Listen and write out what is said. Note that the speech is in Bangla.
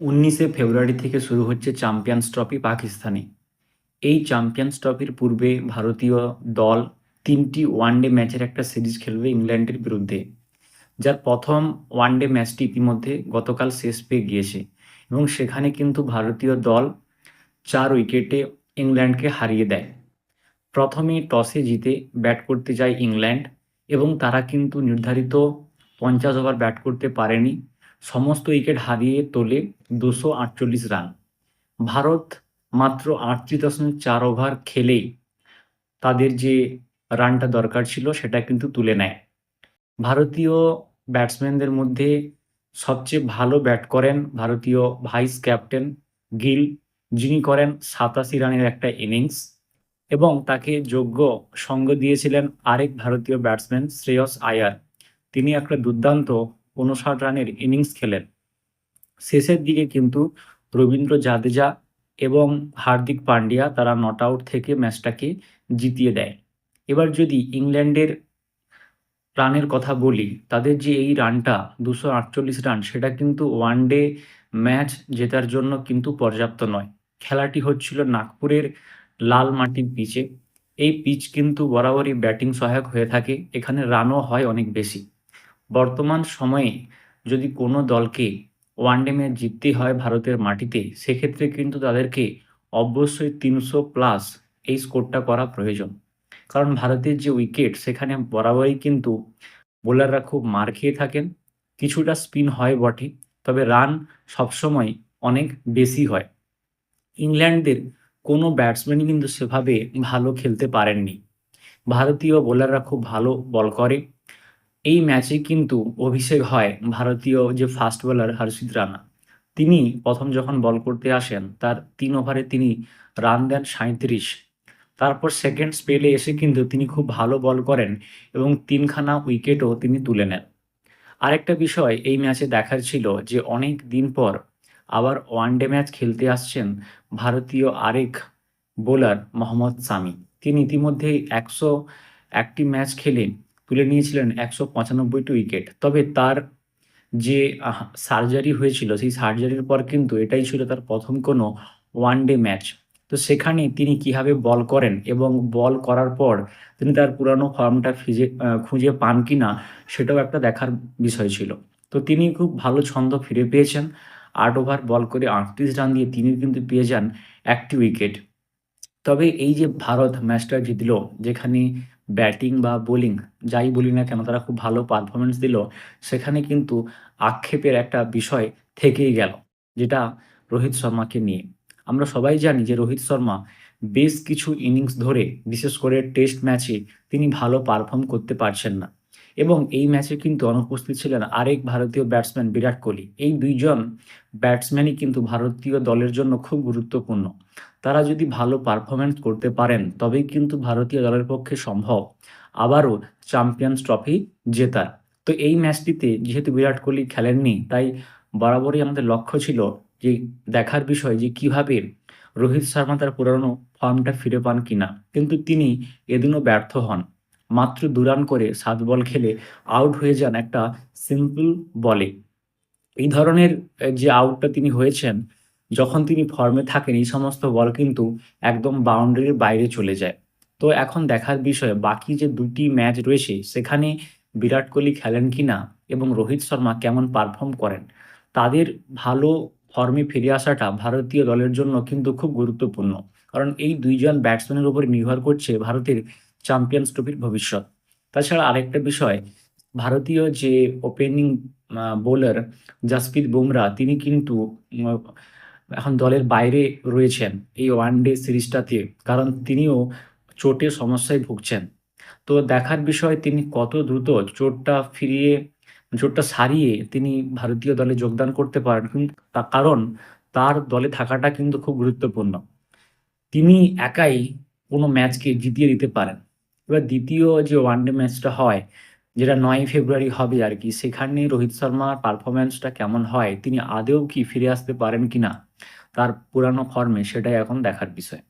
উনিশে ফেব্রুয়ারি থেকে শুরু হচ্ছে চ্যাম্পিয়ন্স ট্রফি পাকিস্তানে। এই চ্যাম্পিয়ন্স ট্রফির পূর্বে ভারতীয় দল তিনটি ওয়ানডে ম্যাচের একটা সিরিজ খেলবে ইংল্যান্ডের বিরুদ্ধে। যার প্রথম ওয়ানডে ম্যাচটি ইতিমধ্যে গতকাল শেষ পেয়ে গিয়েছে এবং সেখানে কিন্তু ভারতীয় দল চার উইকেটে ইংল্যান্ডকে হারিয়ে দেয়। প্রথমে টসে জিতে ব্যাট করতে যায় ইংল্যান্ড এবং তারা কিন্তু নির্ধারিত পঞ্চাশ ওভার ব্যাট করতে পারেনি। সমস্ত উইকেট হারিয়ে তোলে দুশো আটচল্লিশ রান। ভারত মাত্র আটত্রিশ দশমিক চার ওভার খেলেই তাদের যে রানটা দরকার ছিল সেটা কিন্তু তুলে নেয়। ভারতীয় ব্যাটসম্যানদের মধ্যে সবচেয়ে ভালো ব্যাট করেন ভারতীয় ভাইস ক্যাপ্টেন গিল, যিনি করেন সাতাশি রানের একটা ইনিংস এবং তাকে যোগ্য সঙ্গ দিয়েছিলেন আরেক ভারতীয় ব্যাটসম্যান শ্রেয়স আয়ার। তিনি একটা দুর্দান্ত উনষাট রানের ইনিংস খেলেন। শেষের দিকে কিন্তু রবীন্দ্র জাদেজা এবং হার্দিক পান্ডিয়া তারা নট আউট থেকে ম্যাচটাকে জিতিয়ে দেয়। এবার যদি ইংল্যান্ডের রানের কথা বলি, তাদের যে এই রানটা, দুশো আটচল্লিশ রান, সেটা কিন্তু ওয়ান ডে ম্যাচ জেতার জন্য কিন্তু পর্যাপ্ত নয়। খেলাটি হচ্ছিল নাগপুরের লাল মাটির পিচে। এই পিচ কিন্তু বরাবরই ব্যাটিং সহায়ক হয়ে থাকে। এখানে রানও হয় অনেক বেশি। বর্তমান সময়ে যদি কোনো দলকে ওয়ানডে ম্যাচ জিততে হয় ভারতের মাটিতে, সেক্ষেত্রে কিন্তু তাদেরকে অবশ্যই তিনশো প্লাস এই স্কোরটা করা প্রয়োজন। কারণ ভারতের যে উইকেট সেখানে বরাবরই কিন্তু বোলাররা খুব মার খেয়ে থাকেন। কিছুটা স্পিন হয় বটে, তবে রান সবসময় অনেক বেশি হয়। ইংল্যান্ডদের কোনো ব্যাটসম্যানই কিন্তু সেভাবে ভালো খেলতে পারেননি। ভারতীয় বোলাররা খুব ভালো বল করে। এই ম্যাচে কিন্তু অভিষেক হয় ভারতীয় যে ফাস্ট বোলার হর্ষিত রানা। তিনি প্রথম যখন বল করতে আসেন, তার তিন ওভারে তিনি রান দেন সাঁত্রিশ তারপর সেকেন্ড স্পেলে এসে কিন্তু তিনি খুব ভালো বল করেন এবং তিনখানা উইকেটও তিনি তুলে নেন। আরেকটা বিষয়, এই ম্যাচে দেখার ছিল যে অনেক দিন পর আবার ওয়ানডে ম্যাচ খেলতে আসছেন ভারতীয় আরেক বোলার মোহাম্মদ সামি। তিনি ইতিমধ্যেই একশো একটি ম্যাচ খেলে তুলে নিয়েছিলেন একশো পঁচানব্বইটি উইকেট। তবে তার যে সার্জারি হয়েছিল, সেই সার্জারির পর কিন্তু এটাই ছিল তার প্রথম কোনো ওয়ান ডে ম্যাচ তো সেখানে তিনি কীভাবে বল করেন এবং বল করার পর তিনি তার পুরানো ফর্মটা ফিজে খুঁজে পান কি না সেটাও একটা দেখার বিষয় ছিল। তো তিনি খুব ভালো ছন্দ ফিরে পেয়েছেন। আট ওভার বল করে আটত্রিশ রান দিয়ে তিনি কিন্তু পেয়ে যান একটি উইকেট। তবে এই যে ভারত ম্যাচটা জিতলো, যেখানে ব্যাটিং বা বোলিং, যাই বলি না কেন, তারা খুব ভালো পারফরমেন্স দিল। সেখানে কিন্তু আক্ষেপের একটা বিষয় থেকেই গেল, যেটা রোহিত শর্মাকে নিয়ে। আমরা সবাই জানি যে রোহিত শর্মা বেশ কিছু ইনিংস ধরে, বিশেষ করে টেস্ট ম্যাচে তিনি ভালো পারফর্ম করতে পারছেন না। এবং এই ম্যাচে কিন্তু অনুপস্থিত ছিলেন আরেক ভারতীয় ব্যাটসম্যান বিরাট কোহলি। এই দুইজন ব্যাটসম্যানই কিন্তু ভারতীয় দলের জন্য খুব গুরুত্বপূর্ণ। তারা যদি ভালো পারফরমেন্স করতে পারেন, তবেই কিন্তু ভারতীয় দলের পক্ষে সম্ভব। আবারও চ্যাম্পিয়ন্স ট্রফি জেতার। তো এই ম্যাচটিতে যেহেতু বিরাট কোহলি খেলেননি, তাই বরাবরই আমাদের লক্ষ্য ছিল যে দেখার বিষয় যে কীভাবে রোহিত শর্মা তার পুরানো ফর্মটা ফিরে পান কিনা। কিন্তু তিনি এদিনও ব্যর্থ হন। মাত্র দু রান করে সাত বল খেলে আউট হয়ে যান একটা সিম্পল বলে এই ধরনের যে আউটটা তিনি হয়েছেন, যখন তিনি ফর্মে থাকেন, এই সমস্ত বল কিন্তু একদম বাউন্ডারির বাইরে চলে যায়। তো এখন দেখার বিষয়, বাকি যে দুটি ম্যাচ রয়েছে, সেখানে বিরাট কোহলি খেলেন কি না এবং রোহিত শর্মা কেমন পারফর্ম করেন, তাদের ভালো ফর্মে ফিরে আসাটা ভারতীয় দলের জন্য কিন্তু খুব গুরুত্বপূর্ণ। কারণ এই দুইজন ব্যাটসম্যানের উপর নির্ভর করছে ভারতের চ্যাম্পিয়ন্স ট্রফির ভবিষ্যৎ। তাছাড়া আরেকটা বিষয়, ভারতীয় যে ওপেনিং বোলার জাসপ্রীত বুমরা তিনি কিন্তু এখন দলের বাইরে রয়েছেন এই ওয়ান ডে সিরিজটাতে কারণ তিনিও চোটের সমস্যায় ভুগছেন। তো দেখার বিষয়, তিনি কত দ্রুত চোটটা ফিরিয়ে, চোটটা সারিয়ে তিনি ভারতীয় দলে যোগদান করতে পারেন কারণ তার দলে থাকাটা কিন্তু খুব গুরুত্বপূর্ণ। তিনি একাই কোনো ম্যাচকে জিতিয়ে দিতে পারেন। এবার দ্বিতীয় যে ওয়ানডে ম্যাচটা হয়, যেটা নয় ফেব্রুয়ারি হবে আর কি, সেখানে রোহিত শর্মার পারফরমেন্সটা কেমন হয়, তিনি আদেও কি ফিরে আসতে পারেন কি না তার পুরানো ফর্মে সেটাই এখন দেখার বিষয়।